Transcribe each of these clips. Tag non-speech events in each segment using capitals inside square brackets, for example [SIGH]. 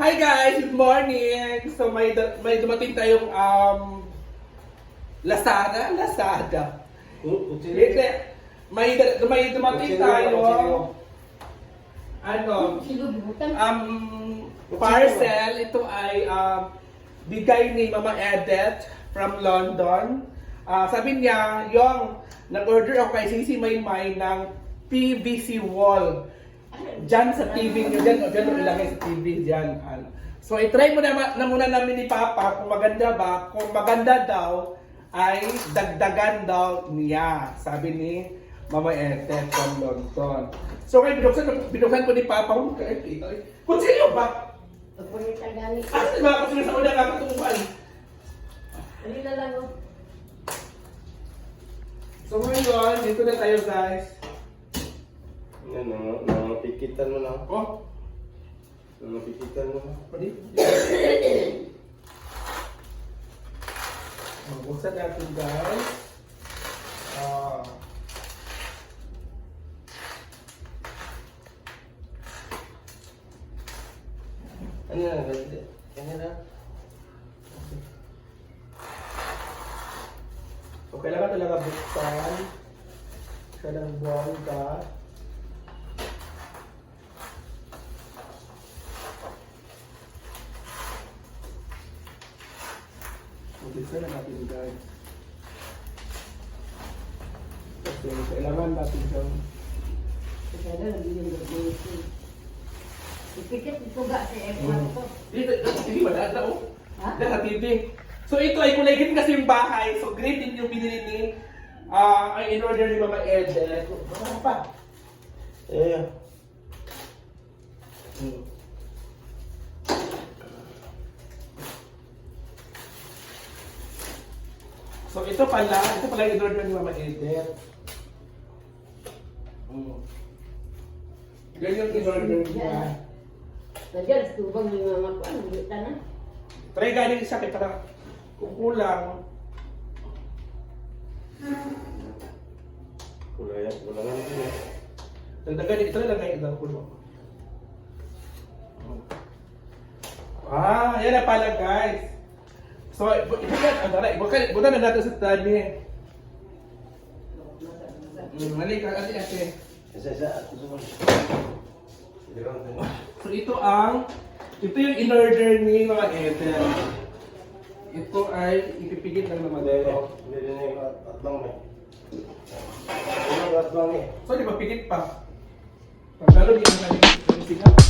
Hi guys, good morning. So may may dumating tayong um Lazada, Lazada. Hindi. May may dumating tayo ano um parcel ito ay um bigay ni Mama Edet from London. Ah, sabi niya, yung nag-order ako kay Sisi Maymay ng PVC wall. Diyan sa TV niyo, diyan, diyan mo ilagay sa TV, diyan. Ano. So, i-try mo na, na muna namin ni Papa kung maganda ba. Kung maganda daw, ay dagdagan daw niya. Sabi ni Mama Ethel from London. So, ngayon, binuksan, binuksan ko ni Papa. Oh, kahit ito. eh. Kutsilyo ba? Ano si mga kutsilyo sa una kakatunguan? So, ngayon, dito na tayo, guys. Yan, nang- nangapikitan mo na. Oh, Nangapikitan mo na. pwede. Oh, buksan natin, guys. Ah. Ano na, ganda. Ano na? So, kailangan talaga buksan siya ng bongga. Buksan na natin guys. Kasi kailangan natin siyang dito, hindi ba dada? Ha? Dada TV. So ito ay kulay green kasi yung bahay. So green din yung binili ni ah ay in order ni Mama Ed. Ano pa? Eh, Hmm. So ito pala, ito pala yung in-order ni Mama Eder. Mm. Yan yung in-order niya. Try galing sa akin para kung kulang. ko na. Dagdagan ito na lang ngayon daw kulang. Ah, yan na pala guys. So, ito yan, ang dala, bukan, bukan na natin sa tali. Mm, mali ka kasi ate. Sumunod. Sige lang, din. So ito ang ito yung in-order ni mga Ethel. Ito ay ipipigit lang Hindi, ito. hindi din yung at- atlang may. Ano yung atlang eh? So di ba pigit pa? Pagkalo di naman yung sigaw.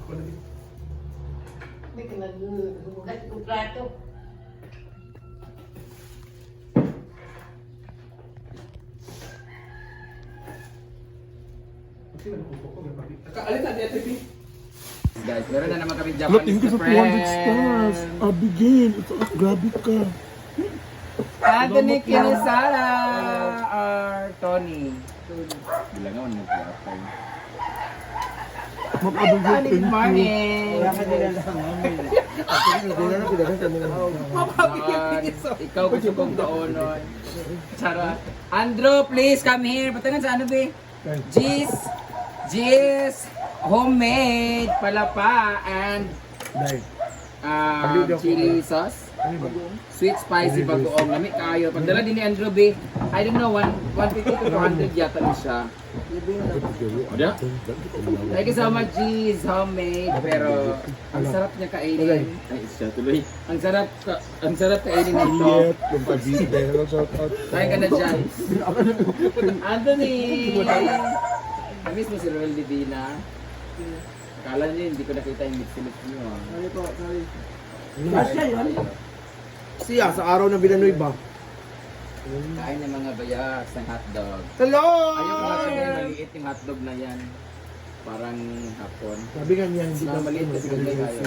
Ako na din. May kinaghugas ko plato. Ka- Alin na, di TV? Guys, meron na naman kami Japanese thank you for 200 stars. Abigail, ito, ah, grabe ka. Anthony Kinisara or Tony. Bilangawan mo po Abigail, Good thank you. morning! Yan. Ikaw gusto kong kaonon. Chara. Andrew, please come here. Patangan sa ano, be? G's. G's. Homemade. Palapa. And um, chili sauce. Sweet spicy bagoong. Lami kayo. Pagdala din ni Andrew B. I don't know, one- 150 to 200 yata ni siya. Ada? Thank you so much, G's. Homemade. Pero, ang sarap niya kainin. Ay, siya tuloy. Ang sarap, ka, ang sarap kainin nito. Yung Cavite. Hello, shout out. Kaya ka na dyan. Anthony! Namiss mo si Roel Divina. Akala niyo hindi ko nakita yung lips-lips niyo ah. Sorry po, sorry. Asya yun. Siya sa araw ng Villanueva ba? Kain ng mga bayaks ng hotdog. Hello! Ayaw ko hotdog na maliit yung hotdog na yan. Parang hapon. Sabi nga niya, hindi Mas maliit kasi ganyan kayo.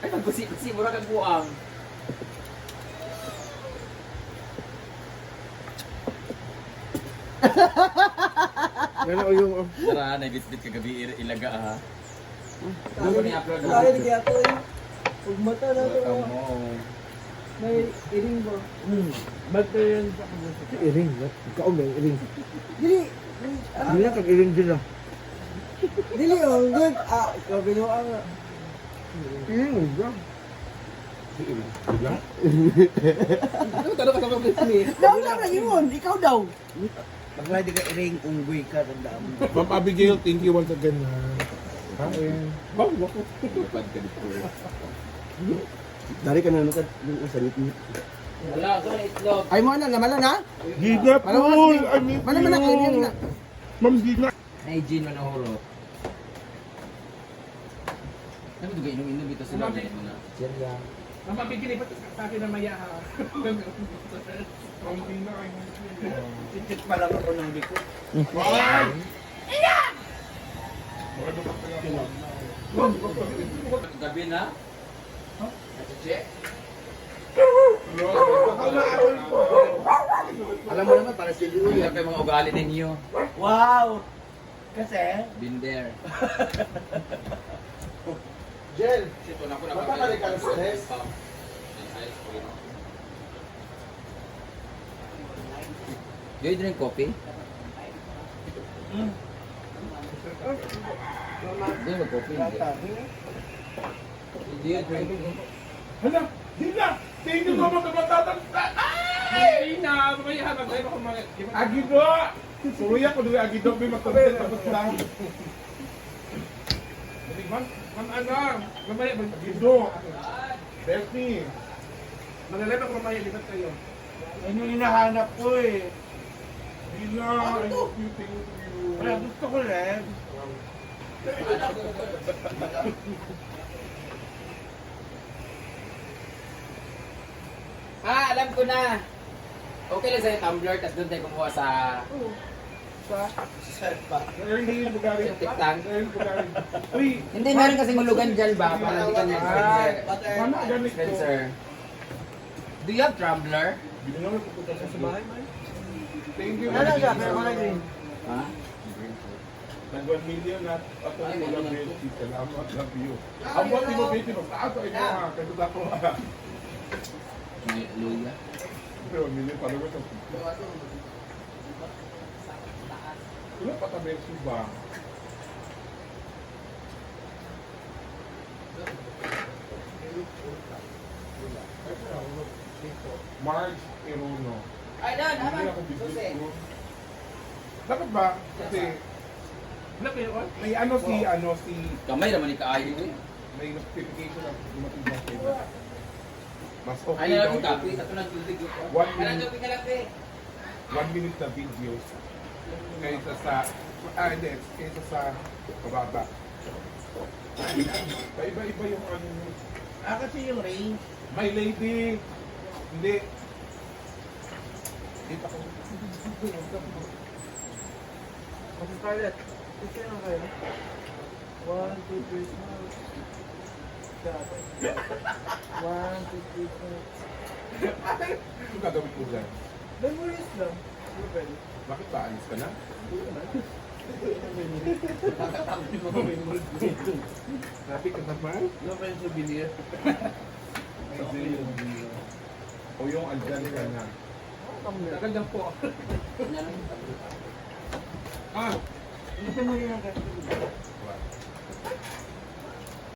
Ay, magkusi-kusi, mura kang buang. Yan o yung... Tara, naibit-bit kagabi ilaga ha. Ano ko ni-upload? Kaya eh. Huwag mata na ito. Welcome mo. May iring ba? Hmm. Ba't na yan sa Iring. Ikaw may iring. Dili! Hindi na kag-iring din ah. Dili oh, good. Ah, ikaw binuha nga. Iring, bro. Ano tanong ka sa mga ni? Daw na na yun, ikaw daw. Pag may di ka iring, unggoy ka, tandaan mo. Ma'am Abigail, thank you once again. ha. Kain. Lupad ka dito. Dari ka na nukad yung usanit niya. Wala, so itlog. Ay mo na, naman na. Gina Pool! I miss Mana man na kayo na. Ma'am Gina! Ay, Jean Manahoro. Ano ito inom-inom dito sila mga mga. Ang papigil pa sa akin na maya ha. Tikit pa lang ako ng liko. Gabi na? Alam mo naman, para si Ano kayo mga ugali ninyo? Wow! Kasi, Been there. [LAUGHS] Jel, Sito na ako Baka ka rin ka ng stress. Do you drink coffee? Do you coffee? Do you drink? Hala! Gina! Thank you naman ka matatang... Ay, na, mamaya ha, magkain ako mga... Agido! Suruya ko doon agido. May matabit. Tapos lang. Man, man, ano, mamaya, mag- Agido! Stephanie! Malalala ko mamaya, lipat kayo. yun yung hinahanap ko eh. You. Thank you. Wala, gusto ko rin. Ah, alam ko na. Okay lang sa'yo tumbler, tapos doon tayo kumuha sa Ngayon hindi yung bugari. tiktang. Ngayon yung bugari. Uy! Hindi, meron kasi ngulugan dyan ba? Para di ka na-Spencer. Mana ganit ko? Spencer. Do you have? Binigyan mo pupunta sa bahay. Thank you. Ano siya, pero mga green. Ha? Nag 1 million at ako ko lang rin. Salamat. Love you. Ang buwan mo, baby. Magtaas ito ha. Kasi ako ha. May luya. Pero 1 million pala ko sa Wala pa tabi ba? Marge Iruno. Ay, doon, Hindi ko. Dapat ba? Kasi may ano si, ano si, Kamay naman ni kaayo eh. may notification na dumating sa. Mas okay Ay, daw nalang kape. yung Sa tunang tubig ko. One Kailan minute. kape ka lang, eh? one minute na video kaysa sa, ah hindi, kaysa sa kababa. Paiba-iba yung ano, Ah, kasi yung range. my lady, hindi. Kita ko. Mas Scarlett, ito na kayo. One, two, three, four. One, two, three, four. Ano gagawin ko dyan? Memories lang. Pwede? Bakit ba? Alis ka na? Ka naman? Ano pa yung souvenir? O yung andyan ka na. Tagal lang po. Ah! Ito mo yung